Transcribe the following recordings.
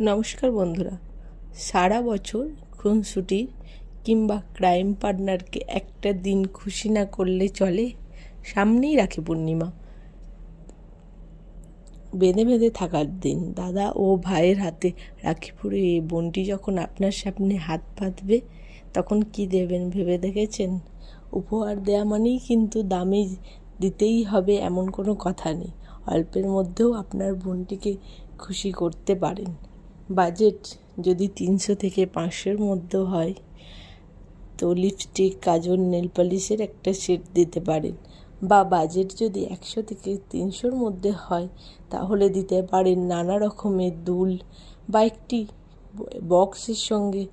নমস্কার বন্ধুরা। সারা বছর খুনসুটি কিংবা ক্রাইম পার্টনারকে একটা দিন খুশি না করলে চলে, সামনেই রাখি পূর্ণিমা। বেঁধে বেঁধে থাকার দিন, দাদা ও ভাইয়ের হাতে রাখি পরে এই বোনটি যখন আপনার সামনে হাত পাতবে তখন কি দেবেন ভেবে দেখেছেন? উপহার দেওয়া মানেই কিন্তু দামি দিতেই হবে এমন কোনো কথা নেই। অল্পের মধ্যেও আপনার বোনটিকে খুশি করতে পারেন। বাজেট যদি তিনশো থেকে পাঁচশোর মধ্যে হয়, তো লিপস্টিক কাজল নেল পলিশের একটা সেট দিতে পারেন। বা বাজেট যদি একশো থেকে তিনশোর মধ্যে হয়, তাহলে দিতে পারেন নানা রকমের দুল বা একটি বক্সের সঙ্গে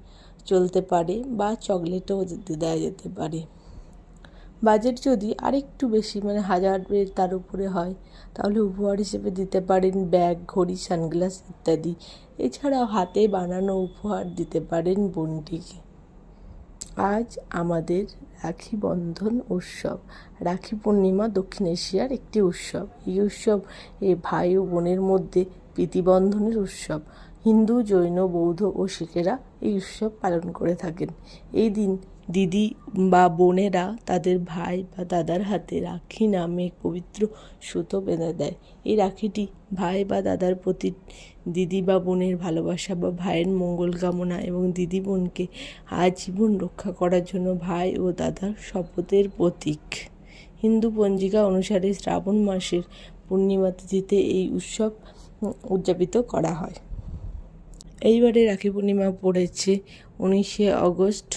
চলতে পারে বা চকলেটও দেওয়া যেতে পারে। বাজেট যদি আরেকটু বেশি মানে হাজারের তার উপরে হয়, তাহলে উপহার হিসেবে দিতে পারেন ব্যাগ, ঘড়ি, সানগ্লাস ইত্যাদি। এছাড়াও হাতে বানানো উপহার দিতে পারেন বোনটিকে। আজ আমাদের রাখি বন্ধন উৎসব। রাখি পূর্ণিমা দক্ষিণ এশিয়ার একটি উৎসব। এই উৎসব এ ভাই ও বোনের মধ্যে প্রীতিবন্ধনের উৎসব। হিন্দু, জৈন, বৌদ্ধ ও শিখেরা এই উৎসব পালন করে থাকেন। এই দিন দিদি বা বোনেরা তাদের ভাই বা দাদার হাতে রাখি নামে পবিত্র সুতো বেঁধে দেয়। এই রাখিটি ভাই বা দাদার প্রতি দিদি বা বোনের ভালোবাসা বা ভাইয়ের মঙ্গল কামনা এবং দিদি বোনকে আজীবন রক্ষা করার জন্য ভাই ও দাদার শপথের প্রতীক। হিন্দু পঞ্জিকা অনুসারে শ্রাবণ মাসের পূর্ণিমা তিথিতে এই উৎসব উদযাপিত করা হয়। এইবারে রাখি পূর্ণিমা পড়েছে উনিশে অগস্ট